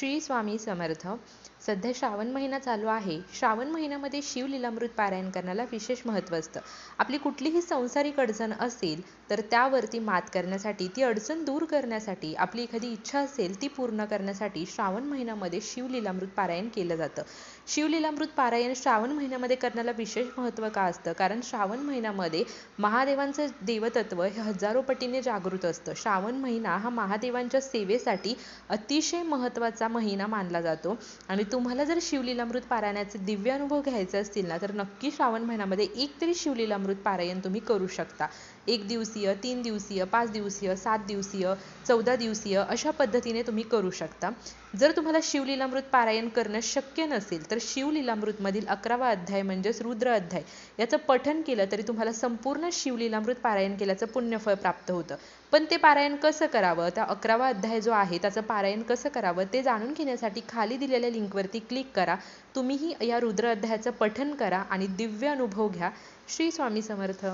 श्री स्वामी समर्थ. सध्या श्रावण महिना चालू आहे. श्रावण महिन्यामध्ये शिवलीलामृत पारायण करण्याला विशेष महत्त्व असतं. आपली कुठलीही संसारिक अडचण असेल तर त्यावरती मात करण्यासाठी ती अडचण दूर करण्यासाठी आपली एखादी इच्छा असेल ती पूर्ण करण्यासाठी श्रावण महिन्यामध्ये शिवलीलामृत पारायण केलं जातं. शिवलीलामृत पारायण श्रावण महिन्यामध्ये करण्याला विशेष महत्त्व का असतं? कारण श्रावण महिन्यामध्ये महादेवांचं देवतत्व हे हजारो पटीने जागृत असतं. श्रावण महिना हा महादेवांच्या सेवेसाठी अतिशय महत्त्वाचा महिना मानला जातो. आणि तुम्हाला जर शिवलीलामृत पारायणाचे दिव्य अनुभव घ्यायचे असतील ना तर नक्की श्रावण महिन्यामध्ये एक तरी शिवलीलामृत पारायण तुम्ही करू शकता. एक दिवसीय तीन दिवसीय पाच दिवसीय सात दिवसीय चौदा दिवसीय अशा पद्धतीने तुम्ही करू शकता. जर तुम्हाला शिवलीलामृत पारायण करणं शक्य नसेल तर शिवलीलामृतमधील अकरावा अध्याय म्हणजेच रुद्र अध्याय याचं पठण केलं तरी तुम्हाला संपूर्ण शिवलीलामृत पारायण केल्याचं पुण्यफळ प्राप्त होतं. पण ते पारायण कसं करावं? त्या अकरावा अध्याय जो आहे त्याचं पारायण कसं करावं? ते जाणून घेण्यासाठी खाली दिलेल्या लिंकवरती क्लिक करा. तुम्हीही या रुद्र अध्यायाचं पठण करा आणि दिव्य अनुभव घ्या. श्री स्वामी समर्थ.